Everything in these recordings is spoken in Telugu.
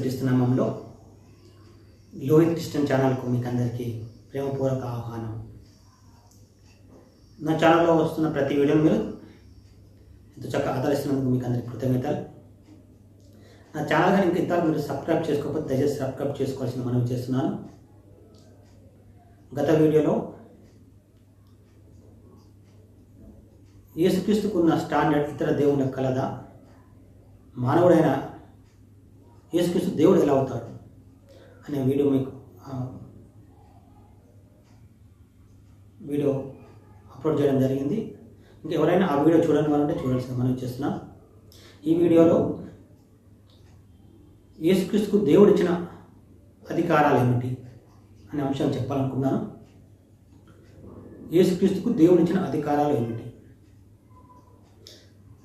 యేసుక్రీస్తు నామంలో లోహిత్ క్రిస్టియన్ ఛానల్కు మీకు అందరికీ ప్రేమపూర్వక ఆహ్వానం. నా ఛానల్లో వస్తున్న ప్రతి వీడియోని మీరు ఎంతో చక్కగా ఆదరిస్తున్నందుకు మీకు అందరికీ కృతజ్ఞతలు. నా ఛానల్ కానీ ఇంకా ఇంతవరకు మీరు సబ్స్క్రైబ్ చేసుకోకపోతే దయచేసి సబ్స్క్రైబ్ చేసుకోవాల్సిన మనవి చేస్తున్నాను. గత వీడియోలో యేసుక్రీస్తుకున్న స్టాండర్డ్ ఇతర దేవుని కలదా మానవుడైన యేసుక్రీస్తు దేవుడు ఎలా అవుతాడు అనే వీడియో మీకు వీడియో అప్లోడ్ చేయడం జరిగింది. ఇంకా ఎవరైనా ఆ వీడియో చూడని వాళ్ళంటే చూడాల్సిన మనం చేస్తున్నాం ఈ వీడియోలో యేసుక్రీస్తుకు దేవుడు ఇచ్చిన అధికారాలు ఏమిటి అనే అంశం చెప్పాలనుకున్నాను యేసుక్రీస్తుకు దేవుడు ఇచ్చిన అధికారాలు ఏమిటి?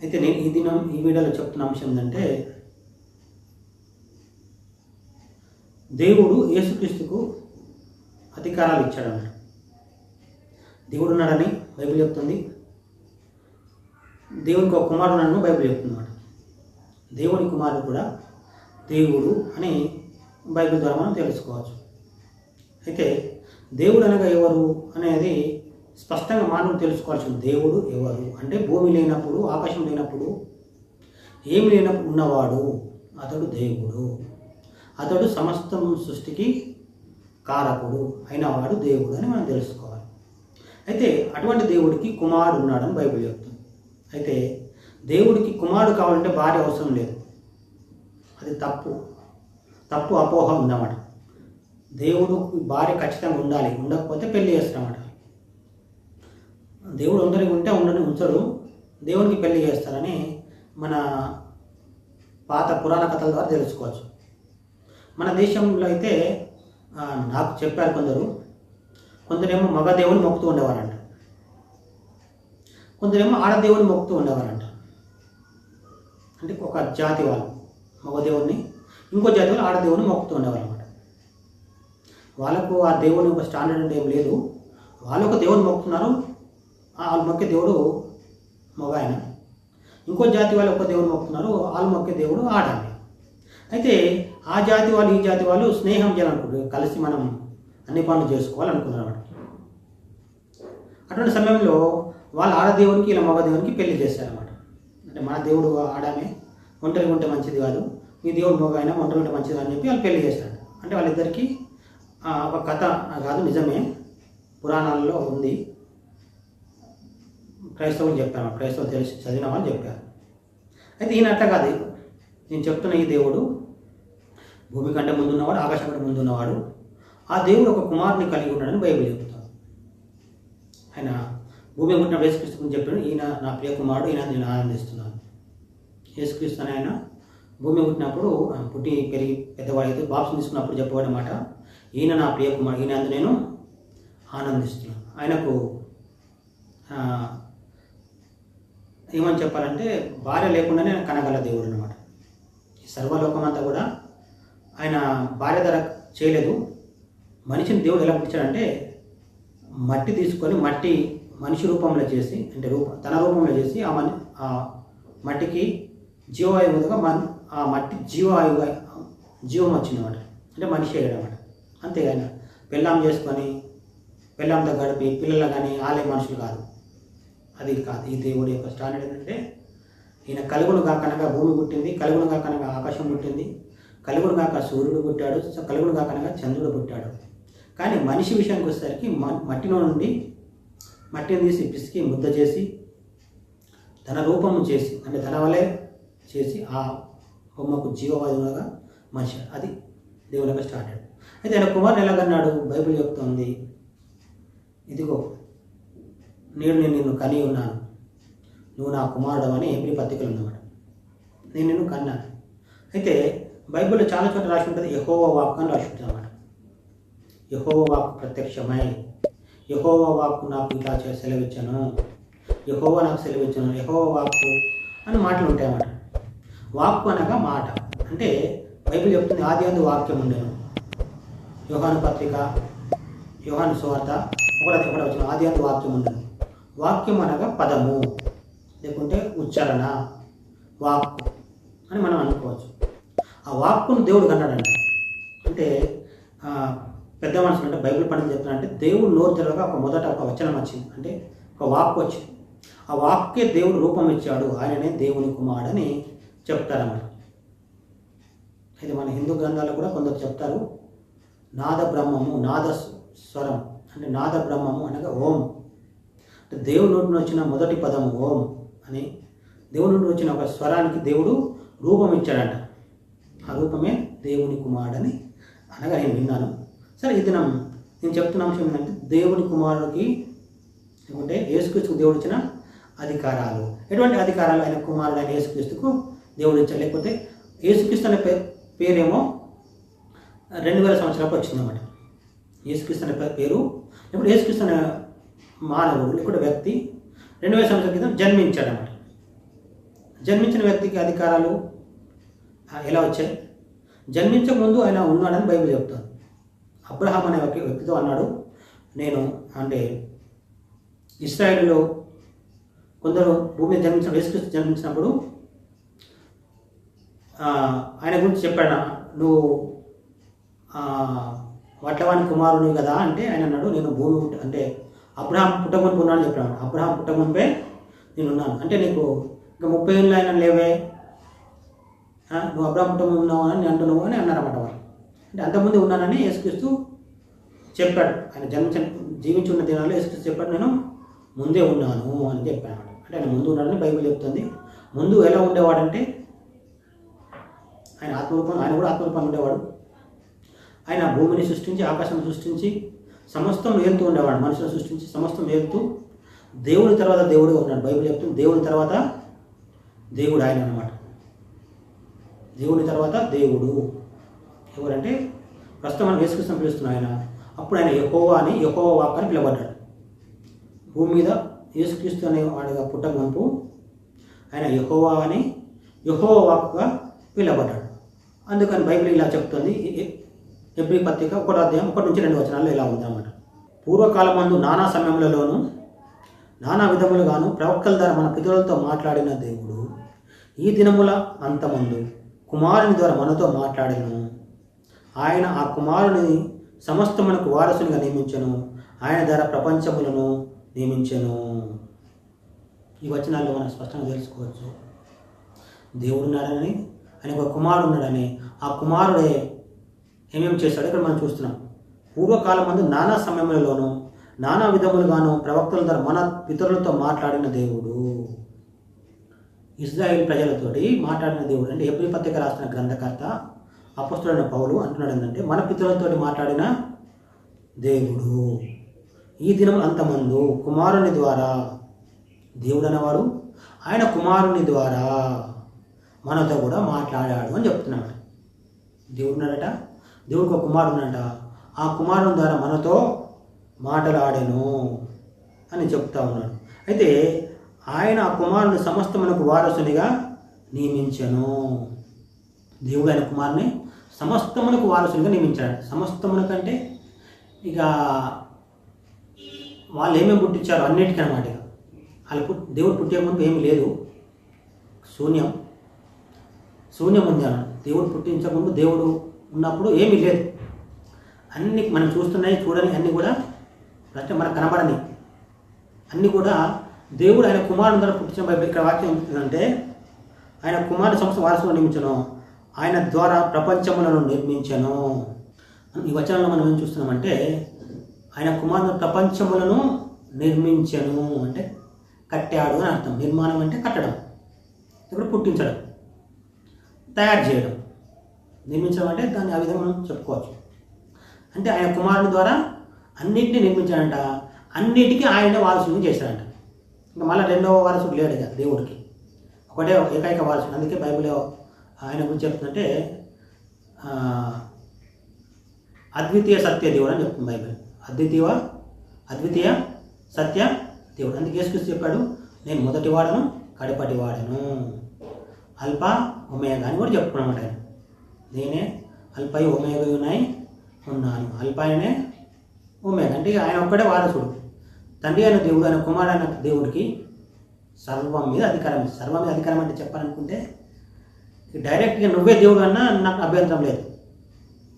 అయితే నేను ఈ దినం ఈ వీడియోలో చెప్తున్న అంశం ఏంటంటే దేవుడు యేసుక్రీస్తుకు అధికారాలు ఇచ్చాడన్నమాట. దేవుడు ఉన్నాడని బైబిల్ చెప్తుంది. దేవునికి ఒక కుమారుడు ఉన్నాడని బైబిల్ చెప్తుంది అన్నమాట దేవుని కుమారుడు కూడా దేవుడు అని బైబిల్ ద్వారా మనం తెలుసుకోవచ్చు. అయితే దేవుడు అనగా ఎవరు అనేది స్పష్టంగా మనం తెలుసుకోవాల్సిన దేవుడు ఎవరు? అంటే భూమి లేనప్పుడు ఆకాశం లేనప్పుడు ఏమి లేనప్పుడు ఉన్నవాడు అతడు దేవుడు. అతడు సమస్తం సృష్టికి కారకుడు. అయినవాడు దేవుడు అని మనం తెలుసుకోవాలి. అయితే అటువంటి దేవుడికి కుమారుడు ఉన్నాడని బైబిల్ చెప్తుంది. అయితే దేవుడికి కుమారుడు కావాలంటే భార్య అవసరం లేదు. అది తప్పు. తప్పు అపోహ ఉందన్నమాట. దేవుడు భార్య ఖచ్చితంగా ఉండాలి. ఉండకపోతే పెళ్ళి చేస్తామట దేవుడు ఒంటరిగా ఉంటే ఉండని ఉంచడు. దేవునికి పెళ్ళి చేస్తారని మన పాత పురాణ కథల ద్వారా తెలుసుకోవచ్చు. మన దేశంలో అయితే నాకు చెప్పారు కొందరు. కొందరేమో మగ దేవుని మొక్కుతూ ఉండేవారంట. కొందరేమో ఆడదేవుని మొక్కుతూ ఉండేవారంట. అంటే ఒక జాతి వాళ్ళు మగదేవుని ఇంకో జాతి వాళ్ళు ఆడదేవుని మొక్కుతూ ఉండేవారు అనమాట వాళ్ళకు ఆ దేవుని ఒక స్టాండర్డ్ అంటే ఏం లేదు. వాళ్ళు ఒక దేవుని మొక్కుతున్నారు. ఆ వాళ్ళు మొక్కే దేవుడు మగ ఆయన. ఇంకో జాతి వాళ్ళు ఒక దేవుని మొక్కుతున్నారు. వాళ్ళు మొక్కే దేవుడు ఆడాలి అయితే ఆ జాతి వాళ్ళు ఈ జాతి వాళ్ళు స్నేహం చేయాలనుకుంటారు కలిసి మనం అన్ని పనులు చేసుకోవాలనుకున్నారు అన్నమాట అటువంటి సమయంలో వాళ్ళ ఆడదేవునికి ఇలా మగ దేవునికి పెళ్ళి చేశారనమాట అంటే మన దేవుడు ఆడామే. ఒంటరిగా ఉంటే మంచిది కాదు. మీ దేవుడు మగ అయినా ఒంటరి ఉంటే మంచిది అని చెప్పి వాళ్ళు పెళ్ళి చేశారు. అంటే వాళ్ళిద్దరికీ ఒక కథ కాదు నిజమే. పురాణాల్లో ఉంది. క్రైస్తవులు చెప్పారు. క్రైస్తవులు తెలిసి చదివిన వాళ్ళు చెప్పారు. అయితే ఈయన అట్లా కాదు. నేను చెప్తున్న ఈ దేవుడు భూమి కంటే ముందున్నవాడు ఆకాశం కంటే ముందున్నవాడు. ఆ దేవుడు ఒక కుమారుని కలిగి ఉన్నాడని బైబిల్ చెబుతాడు ఆయన భూమి పుట్టిన యేసుక్రీస్తు గురించి చెప్పాడు. ఈయన నా ప్రియ కుమారుడు ఈయన నేను ఆనందిస్తున్నాను. యేసుక్రీస్తు అని ఆయన భూమి పుట్టినప్పుడు పుట్టి పెరిగి పెద్దవాడైతే బాప్సం తీసుకున్నప్పుడు చెప్పబడమాట ఈయన నా ప్రియ కుమారుడు ఈయన అందు నేను ఆనందిస్తున్నాను. ఆయనకు ఏమని చెప్పాలంటే భార్య లేకుండానే కనగల దేవుడు అనమాట ఈ సర్వలోకం అంతా కూడా ఆయన భార్య ధర చేయలేదు. మనిషిని దేవుడు ఎలా పుట్టించాడంటే మట్టి తీసుకొని మట్టి మనిషి రూపంలో చేసి అంటే రూప తన రూపంలో చేసి ఆ మని ఆ మట్టికి జీవాయువుగా మన ఆ మట్టి జీవవాయువుగా జీవం వచ్చిందన్నమాట. అంటే మనిషి అయ్యాడనమాట అంతేగాని పెళ్ళాం చేసుకొని పెళ్ళాంతో గడిపి పిల్లలు కానీ ఆలయ మనుషులు కాదు. అది కాదు. ఈ దేవుడి యొక్క స్టాండర్డ్ ఏంటంటే ఈయన కలుగును కాకనగా భూమి పుట్టింది కలుగును కాకనగా ఆకాశం పుట్టింది. కలుగును కాక సూర్యుడు పుట్టాడు కలుగును కాకనగా చంద్రుడు పుట్టాడు. కానీ మనిషి విషయానికి వచ్చేసరికి మ- మట్టిలో నుండి మట్టిని తీసి పిసికి ముద్ద చేసి తన రూపము చేసి అంటే తన వలె చేసి ఆ బొమ్మకు జీవవాయువుగా మనిషి అది దేవుని యొక్క అయ్యాడు. అయితే ఆయన కుమారుని ఎలాగన్నాడు బైబిల్ చెప్తోంది ఇదిగో నేను నేను నిన్ను కని ఉన్నాను. నువ్వు నా కుమారుడు అని ఎబ్రి పత్రికలు ఉన్నమాట. నేను నిన్ను కన్నాను. అయితే బైబిల్లో చాలా చోట్ల రాసి ఉంటుంది యహోవ వాక్ అని రాసి ఉంటుంది అన్నమాట. యహోవ వాక్ ప్రత్యక్షమై యహోవ వాక్కు నాకు ఇలా సెలవిచ్చాను యహోవ నాకు సెలవిచ్చాను యహోవ వాక్కు అని మాటలు ఉంటాయి అన్నమాట. వాక్కు అనగా మాట. అంటే బైబిల్ చెప్తుంది ఆది అందు వాక్యం ఉండేను. యోహాను పత్రిక యోహాను సువార్త ఒకటి ఒకటి వచ్చిన ఆది అందు వాక్యం ఉండేను. వాక్యం అనగా పదము లేకుంటే ఉచ్చారణ వాక్కు అని మనం అనుకోవచ్చు. ఆ వాక్కును దేవుడు కన్నాడంట. అంటే పెద్ద మనుషులు అంటే బైబిల్ పండితులు చెప్తున్నారంటే దేవుడు నోరు తెరవగా ఒక మొదట ఒక వచనం వచ్చింది. అంటే ఒక వాక్ వచ్చింది. ఆ వాక్కే దేవుడు రూపం ఇచ్చాడు. ఆయననే దేవుని కుమారుడని చెప్తారన్నమాట. ఇది మన హిందూ గ్రంథాల్లో కూడా కొందరు చెప్తారు నాద బ్రహ్మము నాద స్వరం. అంటే నాద బ్రహ్మము అనగా ఓం. అంటే దేవుడి నుండి వచ్చిన మొదటి పదము ఓం అని దేవుని నుండి వచ్చిన ఒక స్వరానికి దేవుడు రూపం ఇచ్చాడంట. రూపమే దేవుని కుమారుడని అనగా నేను విన్నాను. సరే ఇది నా నేను చెప్తున్న అంశం ఏంటంటే దేవుని కుమారుడికి ఏమంటే యేసుక్రీస్తుకు దేవుడు ఇచ్చిన అధికారాలు. ఎటువంటి అధికారాలు? ఆయన కుమారుడు ఆయన యేసుక్రీస్తుకు దేవుడు ఇచ్చారు లేకపోతే యేసుక్రీస్తు అనే పే- పేరేమో రెండు వేల సంవత్సరాలకు వచ్చిందన్నమాట. యేసుక్రీస్తు అనే పేరు ఇప్పుడు యేసుక్రీస్తు అనే మానవుడు లేకుంటే వ్యక్తి రెండు వేల సంవత్సరాల క్రితం జన్మించాడన్నమాట. జన్మించిన వ్యక్తికి అధికారాలు ఎలా వచ్చాయి జన్మించక ముందు ఆయన ఉన్నాడని బైబిల్ చెప్తాను అబ్రహాం అనే ఒక వ్యక్తితో అన్నాడు నేను అంటే ఇస్రాయేల్లో కొందరు భూమిని జన్మించిన యేసుక్రీస్తు జన్మించినప్పుడు ఆయన గురించి చెప్పాడు నువ్వు ఆ, వడ్లవాని కుమారుని కదా అంటే ఆయన అన్నాడు నేను భూమి అంటే అబ్రహాం పుట్టమునిపి ఉన్నాను చెప్పాను అబ్రహాం పుట్టమునిపే నేను ఉన్నాను. అంటే నీకు ఇంకా ముప్పై ఏళ్ళు ఆయన లేవే. నువ్వు అబ్రహాం పుట్టముని ఉన్నావు అని నేను అంటున్నావు అని అన్నారన్నమాట వాళ్ళు. అంటే అంతకుముందు ఉన్నానని యేసుక్రీస్తు చెప్పాడు. ఆయన జన్మించిన జీవించి ఉన్న దినాల్లో యేసుక్రీస్తు చెప్పాడు నేను ముందే ఉన్నాను అని చెప్పాను అంటే ఆయన ముందు ఉన్నాడని బైబిల్ చెప్తుంది. ముందు ఎలా ఉండేవాడంటే ఆయన ఆత్మరూపం ఆయన కూడా ఆత్మరూపంగా ఉండేవాడు. ఆయన భూమిని సృష్టించి ఆకాశం సృష్టించి సమస్తం ఏలుతూ ఉండేవాడు. మనుషులను సృష్టించి సమస్తం ఏలుతూ దేవుడి తర్వాత దేవుడే ఉన్నాడు. బైబిల్ చెప్తుంది దేవుని తర్వాత దేవుడు ఆయన అన్నమాట. దేవుని తర్వాత దేవుడు. ఎవరంటే ప్రస్తుతం మనం యేసుకృష్ణ పిలుస్తున్నాం ఆయన. అప్పుడు ఆయన యహోవా అని యహోవా వాక్ అని పిలవడ్డాడు భూమి మీద యేసుక్రీస్తు అనే వాడిగా పుట్టక ఆయన యహోవా అని యహోవా వాక్గా పిలవబడ్డాడు. అందుకని బైబిల్ ఇలా చెప్తుంది. ఎబ్రి పత్రిక ఒకటి అధ్యాయం ఒకటి నుంచి రెండు వచనాల్లో ఇలా ఉందన్నమాట. పూర్వకాలమందు నానా సమయములలోనూ నానా విధములుగాను ప్రవక్తల ద్వారా మన పితరులతో మాట్లాడిన దేవుడు ఈ దినముల అంతమందు కుమారుని ద్వారా మనతో మాట్లాడను. ఆయన ఆ కుమారుని సమస్తమునకు వారసునిగా నియమించను. ఆయన ద్వారా ప్రపంచములను నియమించను. ఈ వచనాల్లో మనం స్పష్టంగా తెలుసుకోవచ్చు. దేవుడు ఉన్నాడని ఆయన ఒక కుమారుడు ఉన్నాడని ఆ కుమారుడే ఏమేమి చేశాడో ఇక్కడ మనం చూస్తున్నాం. పూర్వకాలం మందు నానా సమయములలోనూ నానా విధములుగాను ప్రవక్తల ద్వారా మన పితరులతో మాట్లాడిన దేవుడు. ఇజ్రాయిల్ ప్రజలతోటి మాట్లాడిన దేవుడు అంటే ఎప్పుడు పత్రిక రాసిన గ్రంథకర్త అపస్తుడైన పౌలు అంటున్నాడు ఏంటంటే మన పితరులతోటి మాట్లాడిన దేవుడు. ఈ దినం అంతమందు కుమారుని ద్వారా దేవుడు అనేవాడు ఆయన కుమారుని ద్వారా మనతో కూడా మాట్లాడాడు అని చెప్తున్నాడు. దేవుడు ఉన్నాడట? దేవుడికి ఒక కుమారుడున్నాడట ఆ కుమారుని ద్వారా మనతో మాట్లాడాను అని చెప్తా ఉన్నాడు. అయితే ఆయన ఆ కుమారుని సమస్తమునకు వారసునిగా నియమించను. దేవుడు ఆయన కుమారుని సమస్తమునకు వారసునిగా నియమించాడు. సమస్తమునకంటే ఇక వాళ్ళు ఏమేమి పుట్టించారు అన్నిటికీ అనమాట ఇక. వాళ్ళు దేవుడు పుట్టే ముందు ఏమీ లేదు. శూన్యం. శూన్యం ఉంది అన్నాడు. దేవుడు పుట్టించకముందు దేవుడు ఉన్నప్పుడు ఏమీ లేదు. అన్ని మనం చూస్తున్నాయి చూడని అన్నీ కూడా అంటే మనకు కనబడని. అన్నీ కూడా దేవుడు ఆయన కుమారుని ద్వారా పుట్టించిన బైబిల్ ఇక్కడ వాక్యం ఏంటంటే ఆయన కుమారుని సంస్థ వారసులు నియమించను ఆయన ద్వారా ప్రపంచములను నిర్మించను. ఈ వచనంలో మనం ఏం చూస్తున్నామంటే ఆయన కుమారుడు ప్రపంచములను నిర్మించను అంటే కట్టాడు అని అర్థం. నిర్మాణం అంటే కట్టడం ఇప్పుడు పుట్టించడం తయారు చేయడం. నిర్మించడం అంటే దాన్ని ఆ విధంగా మనం చెప్పుకోవచ్చు. అంటే ఆయన కుమారుని ద్వారా అన్నింటినీ నిర్మించాడంట అన్నిటికీ ఆయన వారసులు చేశాడంట. ఇంకా మళ్ళీ రెండవ వారసుడు లేడు ఇక దేవుడికి. ఒకటే ఏకైక వారసుడు. అందుకే బైబిల్ ఆయన గురించి చెప్తుందంటే అద్వితీయ సత్య దేవుడు అని చెప్తుంది బైబిల్. అద్వితీయ అద్వితీయ సత్య దేవుడు. అందుకే యేసుక్రీస్తు చెప్పాడు నేను మొదటి వాడను కడపటి వాడను. అల్ప ఒమేగా అని కూడా చెప్పుకున్నామాట ఆయన. నేనే అల్పై ఒమేగా ఉన్నాయి ఉన్నాను. అల్పాయనే ఒమేగా. అంటే ఆయన ఒక్కడే వారసుడు. తండ్రి అయిన దేవుడు ఆయన అయిన దేవుడికి సర్వం మీద అధికారం. సర్వం మీద అధికారం అంటే చెప్పాలనుకుంటే డైరెక్ట్గా నువ్వే దేవుడు అన్నా నాకు అభ్యంతరం లేదు.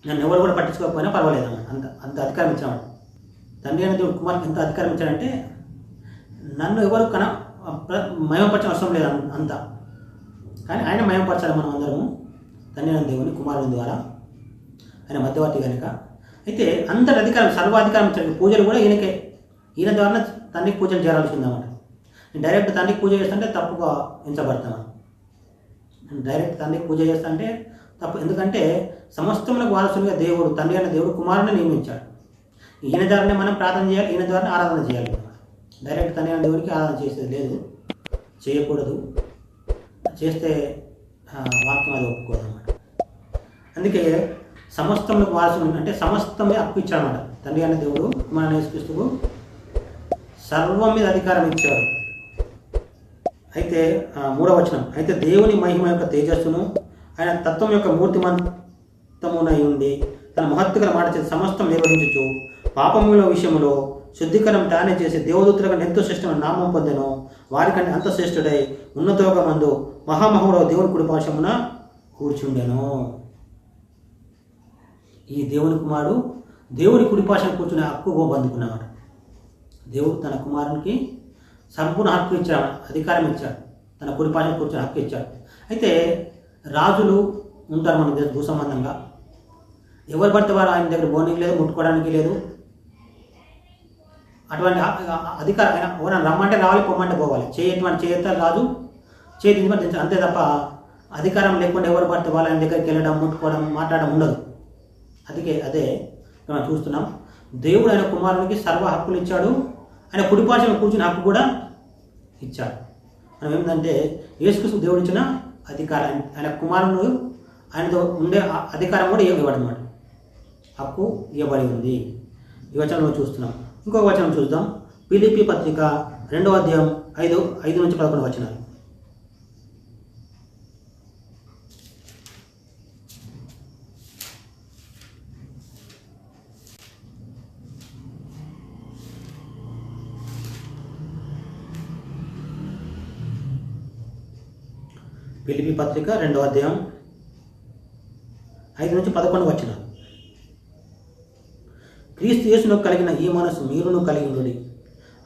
నన్ను ఎవరు కూడా పట్టించుకోకపోయినా పర్వాలేదు అన్న. అంత అంత అధికారం ఇచ్చాడు తండ్రి అయిన దేవుడు కుమార్కి ఎంత అధికారం ఇచ్చాడంటే నన్ను ఎవరు కన ప్ర- మయమపరచడం అవసరం లేదు అంత. కానీ ఆయన మయమపరచాలి మనం అందరము. తండ్రి అయిన దేవుని కుమారుని ద్వారా ఆయన మధ్యవర్తి కనుక. అయితే అంతటి అధికారం సర్వాధికారం ఇచ్చాడు పూజలు కూడా ఈయనకే. ఈయన ద్వారా తండ్రికి పూజలు చేరాల్సిందన్నమాట నేను డైరెక్ట్ తండ్రికి పూజ చేస్తుంటే తప్పుగా ఎంచబడతాను. నేను డైరెక్ట్ తండ్రికి పూజ చేస్తుంటే తప్పు ఎందుకంటే సమస్తములకు వారసులుగా దేవుడు తండ్రి అయిన దేవుడు కుమారుని నియమించాడు. ఈయన ద్వారానే మనం ప్రార్థన చేయాలి ఈయన ద్వారా ఆరాధన చేయాలి. డైరెక్ట్ తండ్రి అయిన దేవుడికి ఆరాధన చేసేది లేదు. చేయకూడదు. చేస్తే వాక్యం అది ఒప్పుకోదు అన్నమాట అందుకే సమస్తములకు వారసులు అంటే సమస్తమే అప్పు ఇచ్చాడన్నమాట. తండ్రి అయిన దేవుడు మన యేసుక్రీస్తుకు సర్వం మీద అధికారం ఇచ్చాడు. అయితే మూడవ వచనం అయితే దేవుని మహిమ యొక్క తేజస్సును ఆయన తత్వం యొక్క మూర్తిమంతమునై ఉండి తన మహత్తుకర మాట చేసి సమస్తం నిర్వహించుచు పాపముల విషయంలో శుద్ధీకరణం తానే చేసి దేవదూతులకు ఎంతో శ్రేష్టమైన నామం పొందెను. వారికంటే అంత శ్రేష్ఠుడై ఉన్నతోగ మందు మహామహుడవ దేవుని కుడిపాశమున కూర్చుండెను. ఈ దేవుని కుమారుడు దేవుని కుడిపాశం కూర్చునే హక్కు పొందుకున్నవాడు దేవుడు తన కుమారునికి సంపూర్ణ హక్కు ఇచ్చాడు అధికారం ఇచ్చాడు తన కుడిపాశం కూర్చొని హక్కు ఇచ్చాడు. అయితే రాజులు ఉంటారు మన దేశ భూసంబంధంగా. ఎవరు పడితే వారు ఆయన దగ్గర బోనికి లేదు ముట్టుకోవడానికి లేదు. అటువంటి అధికారం ఆయన ఎవరైనా రమ్మంటే రావాలి పొమ్మంటే పోవాలి. చేయటువంటి చేయత్తారు రాజు చేతి అంతే తప్ప అధికారం లేకుండా ఎవరు పడితే వాళ్ళు ఆయన దగ్గరికి వెళ్ళడం ముట్టుకోవడం మాట్లాడడం ఉండదు. అందుకే అదే మనం చూస్తున్నాం. దేవుడు ఆయన కుమారునికి సర్వ హక్కులు ఇచ్చాడు. ఆయన కుడి కుడిపాశం కూర్చుని హక్కు కూడా ఇచ్చాడు. మనం ఏంటంటే యేసుకృష్ణ దేవుడు ఇచ్చిన అధికారం ఆయన కుమారుడు ఆయనతో ఉండే అధికారం కూడా ఇవ్వబడి హక్కు ఇవ్వబడి ఉంది. ఈ వచనంలో చూస్తున్నాం. ఇంకొక వచనం చూద్దాం. పిలిపి పత్రిక రెండవ అధ్యాయం ఐదు ఐదు నుంచి పదకొండు వచనాలు. పిలిపి పత్రిక రెండవ అధ్యాయం ఐదు నుంచి పదకొండు వచ్చిన. క్రీస్తు యేసును కలిగిన ఈ మనసు మీరును కలిగి ఉండి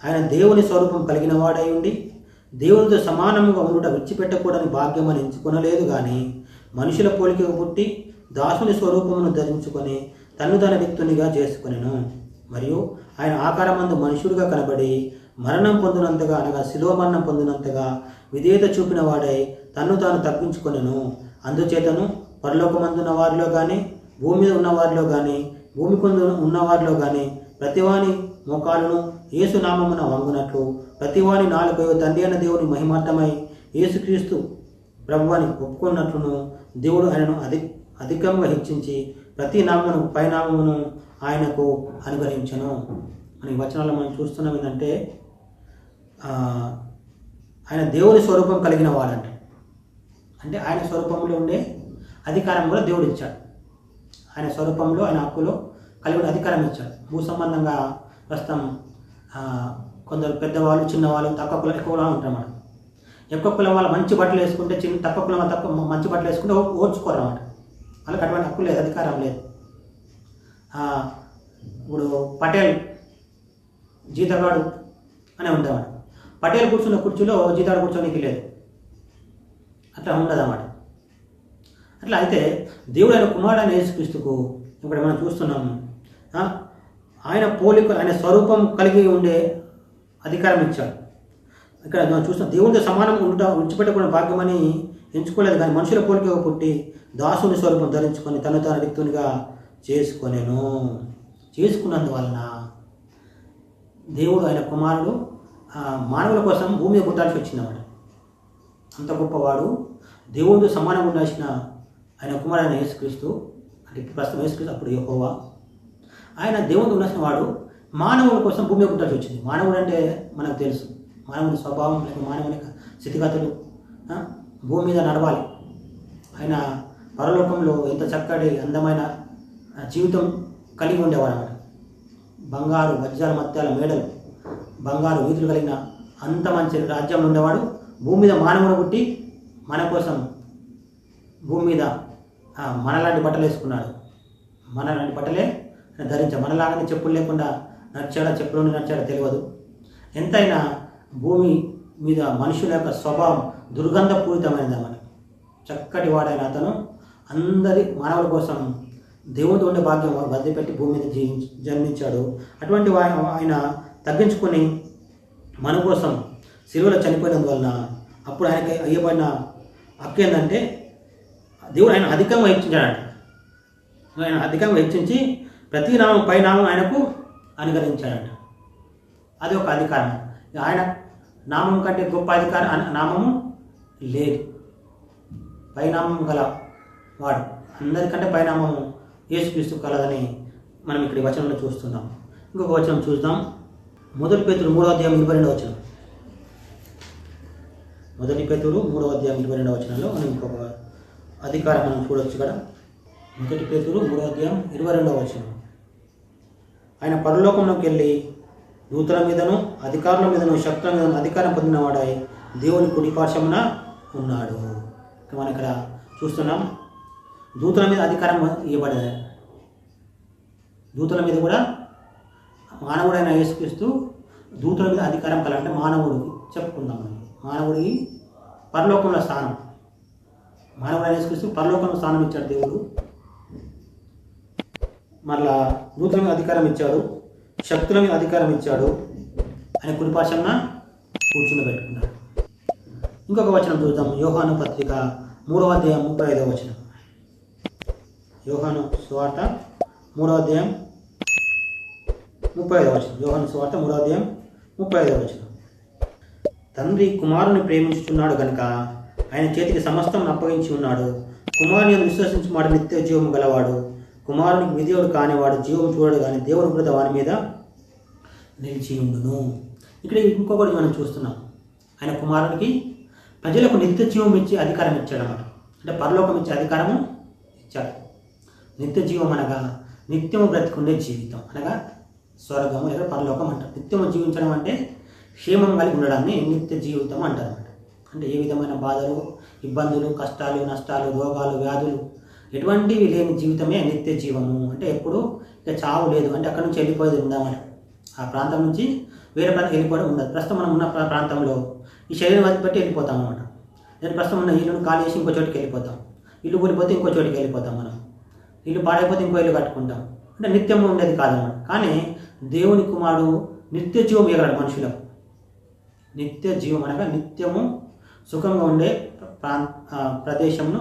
ఆయన దేవుని స్వరూపం కలిగిన వాడై ఉండి దేవునితో సమానంగా ఉండుట విడిచిపెట్టకూడని భాగ్యమని ఎంచుకొనలేదు కానీ మనుషుల పోలిక పుట్టి దాసుని స్వరూపమును ధరించుకొని తను తన వ్యక్తునిగా చేసుకునేను. మరియు ఆయన ఆకారమందు మనుషుడిగా కనబడి మరణం పొందినంతగా అనగా శిలో మరణం పొందినంతగా విధేయత చూపిన వాడై తన్ను తాను తగ్గించుకొనెను అందుచేతను పరలోకమందున్న వారిలో కానీ భూమి మీద ఉన్న వారిలో కానీ భూమి కొందు ఉన్నవారిలో కానీ ప్రతివాని మోకాలను యేసు నామమున వంగునట్లు ప్రతివాని నాలుగు తండ్రి అయిన దేవుని మహిమార్థమై యేసుక్రీస్తు ప్రభువాని ఒప్పుకున్నట్లును దేవుడు ఆయనను అధి అధికంగా హెచ్చించి ప్రతి నామమును పైనామమును ఆయనకు అనుగ్రహించను. అని వచనాలు వచనాల్లో మనం చూస్తున్నాం ఏంటంటే ఆయన దేవుని స్వరూపం కలిగిన వాడంట. అంటే ఆయన స్వరూపంలో ఉండే అధికారం కూడా దేవుడు ఇచ్చాడు. ఆయన స్వరూపంలో ఆయన హక్కులో కలిగి అధికారం ఇచ్చాడు. భూ సంబంధంగా ప్రస్తుతం కొందరు పెద్దవాళ్ళు చిన్నవాళ్ళు తక్కువ కులం ఎక్కువ కులం ఉంటారు అన్నమాట. ఎక్కువ కులం వాళ్ళు మంచి బట్టలు వేసుకుంటే చిన్న తక్కువ కులం వాళ్ళు తక్కువ మంచి బట్టలు వేసుకుంటే ఓ- ఓర్చుకోరు అన్నమాట. వాళ్ళకి అటువంటి హక్కు లేదు అధికారం లేదు. ఇప్పుడు పటేల్ జీతగాడు అనే ఉండేవాడు. పటేల్ కూర్చున్న కుర్చీలో జీతాడు కూర్చోనికి లేదు. అట్లా ఉండదన్నమాట. అట్లా అయితే దేవుడు ఆయన కుమారుడు అయిన యేసుక్రీస్తుకు ఇప్పుడు మనం చూస్తున్నాము ఆయన పోలిక ఆయన స్వరూపం కలిగి ఉండే అధికారం ఇచ్చాడు. ఇక్కడ మనం చూస్తున్నాం దేవుడితో సమానం ఉండ ఉంచిపెట్టకుండా భాగ్యమని ఎంచుకోలేదు కానీ మనుషుల పోలిక పుట్టి దాసుని స్వరూపం ధరించుకొని తను తాను వ్యక్తునిగా చేసుకొనేను. చేసుకున్నందువలన దేవుడు ఆయన కుమారుడు మానవుల కోసం భూమి మీద పుట్టాల్సి వచ్చిందన్నమాట. అంత గొప్పవాడు దేవునితో సమానంగా ఉండాల్సిన ఆయన కుమారుడైన యేసుక్రీస్తు అంటే ప్రస్తుతం యేసుక్రీస్తు అప్పుడు యహోవా. ఆయన దేవునితో ఉండాల్సిన వాడు మానవుల కోసం భూమి ఉండాల్సి వచ్చింది. మానవుడు అంటే మనకు తెలుసు. మానవుని స్వభావం లేక మానవుని స్థితిగతులు భూమి మీద నడవాలి. ఆయన పరలోకంలో ఎంత చక్కటి అందమైన జీవితం కలిగి ఉండేవాడు అన్నమాట. బంగారు వజ్రాల మత్యాల మేడలు బంగారు వీధులు కలిగిన అంత మంచి రాజ్యంలో ఉండేవాడు. భూమి మీద మానవుడు పుట్టి మన కోసం భూమి మీద మనలాంటి బట్టలు వేసుకున్నాడు. మనలాంటి బట్టలే ధరించ ధరించాడు మనలాగానే చెప్పులు లేకుండా నడిచాడా చెప్పులను నడిచాడా తెలియదు. ఎంతైనా భూమి మీద మనుషుల యొక్క స్వభావం దుర్గంధపూరితమైనది అన్నమాట. చక్కటి వాడైన అతను అందరి మానవుల కోసం దేవుడు ఉండే భాగ్యం వదిలిపెట్టి భూమి మీద జీవించి జన్మించాడు. అటువంటి వా- ఆయన తగ్గించుకొని మన కోసం సిలువలో చనిపోయినందువలన అప్పుడు ఆయనకి అయ్యబడిన హక్కు ఏంటంటే దేవుడు ఆయన అధికంగా హెచ్చించాడంట ఆయన అధికంగా హెచ్చించి ప్రతి నామం పై నామం ఆయనకు అనుగ్రహించాడట. అది ఒక అధికారం. ఆయన నామం కంటే గొప్ప అధికారం అన- నామము లేదు. పైనామం గల వాడు. అందరికంటే పైనామము యేసుక్రీస్తు కలదని మనం ఇక్కడ వచనంలో చూస్తున్నాం. ఇంకొక వచనం చూద్దాం. మొదటి పేతులు మూడో అధ్యాయం ఇరవై రెండవ వచనం. మొదటి పేతురు మూడో అధ్యాయం ఇరవై రెండవ వచనంలో మనం ఇంకొక అధికారం మనం చూడొచ్చు ఇక్కడ మొదటి పేతురు మూడవ అధ్యాయం ఇరవై రెండవ వచనం. ఆయన పరలోకంలోకి వెళ్ళి దూతల మీదను అధికారుల మీదను శక్తుల మీదను అధికారం పొందినవాడై దేవుని కుడిపార్శ్వమున ఉన్నాడు. మనం ఇక్కడ చూస్తున్నాం దూతల మీద అధికారం ఇవ్వబడింది దూతల మీద కూడా మానవుడైన యేసుక్రీస్తు దూతల మీద అధికారం కలంటే మానవుడు చెప్పుకుందాం మనం. మానవుడికి పరలోకంలో స్థానం. మానవుడు యేసుక్రీస్తు పరలోకంలో స్థానం ఇచ్చాడు దేవుడు. మళ్ళా దూతల మీద అధికారం ఇచ్చాడు. శక్తుల మీద అధికారం ఇచ్చాడు. అని కుడిపాశంన కూర్చుని పెట్టుకున్నాడు. ఇంకొక వచనం చూద్దాం. యోహాను పత్రిక మూడవ అధ్యాయం ముప్పై ఐదవ వచనం. యోహాను సువార్త మూడవ అధ్యాయం ముప్పై ఐదవ వచనం. యోహాను సువార్త మూడవ అధ్యాయం ముప్పై ఐదవ వచనం. తండ్రి కుమారుని ప్రేమించుచున్నాడు గనుక ఆయన చేతికి సమస్తం అప్పగించి ఉన్నాడు. కుమారుని విశ్వసించి విశ్వసించుమాడు నిత్య జీవము గలవాడు. కుమారునికి విధేయుడు కానివాడు జీవం చూడడు కానీ దేవుని కృత వాని మీద నిలిచి ఉండును. ఇక్కడ ఇంకొకటి మనం చూస్తున్నాం. ఆయన కుమారునికి ప్రజలకు నిత్య జీవం ఇచ్చే అధికారం ఇచ్చాడు అన్నమాట అంటే పరలోకం ఇచ్చే అధికారము ఇచ్చాడు. నిత్య జీవం అనగా నిత్యము బ్రతికుండే జీవితం. అనగా స్వర్గము లేదా పరలోకం అంటారు. నిత్యము జీవించడం అంటే క్షేమం కలిగి ఉండడాన్ని నిత్య జీవితం అంటారనమాట అంటే ఏ విధమైన బాధలు ఇబ్బందులు కష్టాలు నష్టాలు రోగాలు వ్యాధులు ఎటువంటివి లేని జీవితమే నిత్య జీవము. అంటే ఎప్పుడు ఇక చావు లేదు. అంటే అక్కడ నుంచి వెళ్ళిపోయేది ఉందామని. ఆ ప్రాంతం నుంచి వేరే ప్రాంతం వెళ్ళిపోవడం ఉండదు. ప్రస్తుతం మనం ఉన్న ప్రాంతంలో ఈ శరీరం వదిలిపెట్టి వెళ్ళిపోతాం అనమాట నేను ప్రస్తుతం ఉన్న ఇల్లును ఖాళీ చేసి ఇంకో చోటికి వెళ్ళిపోతాం. ఇల్లు కూలిపోతే ఇంకో చోటికి వెళ్ళిపోతాం మనం. ఇల్లు పాడైపోతే ఇంకో ఇల్లు కట్టుకుంటాం. అంటే నిత్యం ఉండేది కాదన్నమాట. కానీ దేవుని కుమారుడు నిత్య జీవం ఇవ్వగలడు మనుషులకు. నిత్య జీవం అనగా నిత్యము సుఖంగా ఉండే ప్రా ప్రదేశంను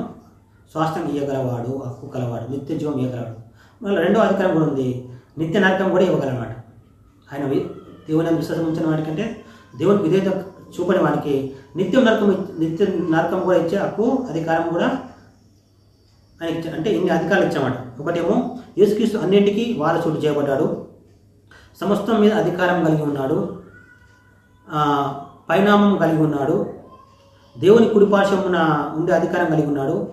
స్వాస్థ్యం ఇవ్వగలవాడు హక్కు కలవాడు నిత్య జీవం ఇవ్వగలవాడు మళ్ళీ రెండో అధికారం కూడా ఉంది. నిత్య నరకం కూడా ఇవ్వగలనమాట. ఆయన దేవుని విశ్వాసం ఉంచిన వాడికంటే దేవునికి విధేయత చూపని వాడికి నిత్యం నరకం నిత్య నరకం కూడా ఇచ్చే హక్కు అధికారం కూడా ఆయన ఇచ్చా అంటే ఇన్ని అధికారాలు ఇచ్చామాట ఒకటేమో యేసుక్రీస్తు అన్నింటికీ వారసుడు చేయబడ్డాడు. సమస్తం మీద అధికారం కలిగి ఉన్నాడు. పరిణామం కలిగి ఉన్నాడు. దేవుని కుడిపార్శ్వమున ఉండే అధికారం కలిగి ఉన్నాడు.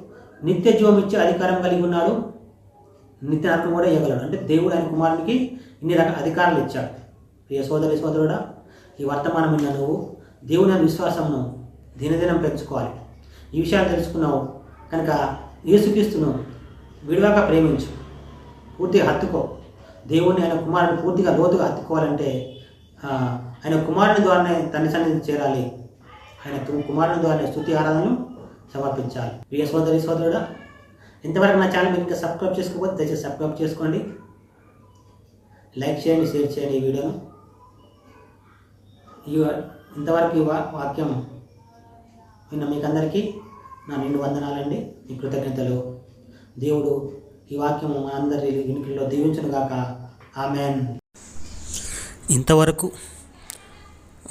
నిత్య జీవం ఇచ్చే అధికారం కలిగి ఉన్నాడు. నిత్య నరకం కూడా ఇవ్వగలడు. అంటే దేవుడు ఆయన కుమారునికి ఇన్ని రకాల అధికారాలు ఇచ్చాడు. ప్రియ సోదరి సోదరుడా ఈ వర్తమానం ఉన్న నువ్వు దేవుని విశ్వాసమును దినదినం పెంచుకోవాలి. ఈ విషయాలు తెలుసుకున్నావు. కనుక యేసుక్రీస్తును విడివాక ప్రేమించు. పూర్తిగా హత్తుకో. దేవుణ్ణి ఆయన కుమారుని పూర్తిగా లోతుగా హత్తుకోవాలంటే ఆయన కుమారుని ద్వారానే తండ్రి సన్నిధి చేరాలి. ఆయన కుమారుని ద్వారానే స్థుతి ఆరాధనలు సమర్పించాలి. ప్రియ సోదరి సోదరుడా ఇంతవరకు నా ఛానల్ మీరు ఇంకా సబ్స్క్రైబ్ చేసుకోకపోతే దయచేసి సబ్స్క్రైబ్ చేసుకోండి. లైక్ చేయండి షేర్ చేయండి ఈ వీడియోను. ఈ ఇంతవరకు ఈ వా వాక్యం విన్న మీకందరికీ నా నిండు వందనాలండి. మీ కృతజ్ఞతలు. దేవుడు ఈ వాక్యం మా అందరి వినికిలో దీవించును గాక ఆమెన్. ఇంతవరకు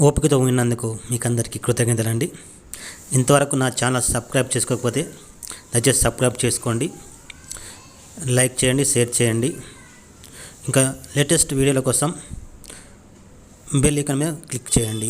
ఓపికతో విన్నందుకు మీకు అందరికీ కృతజ్ఞతలండి. ఇంతవరకు నా ఛానల్ సబ్స్క్రైబ్ చేసుకోకపోతే దయచేసి సబ్స్క్రైబ్ చేసుకోండి. లైక్ చేయండి షేర్ చేయండి. ఇంకా లేటెస్ట్ వీడియోల కోసం బెల్ ఐకాన్ మీద క్లిక్ చేయండి.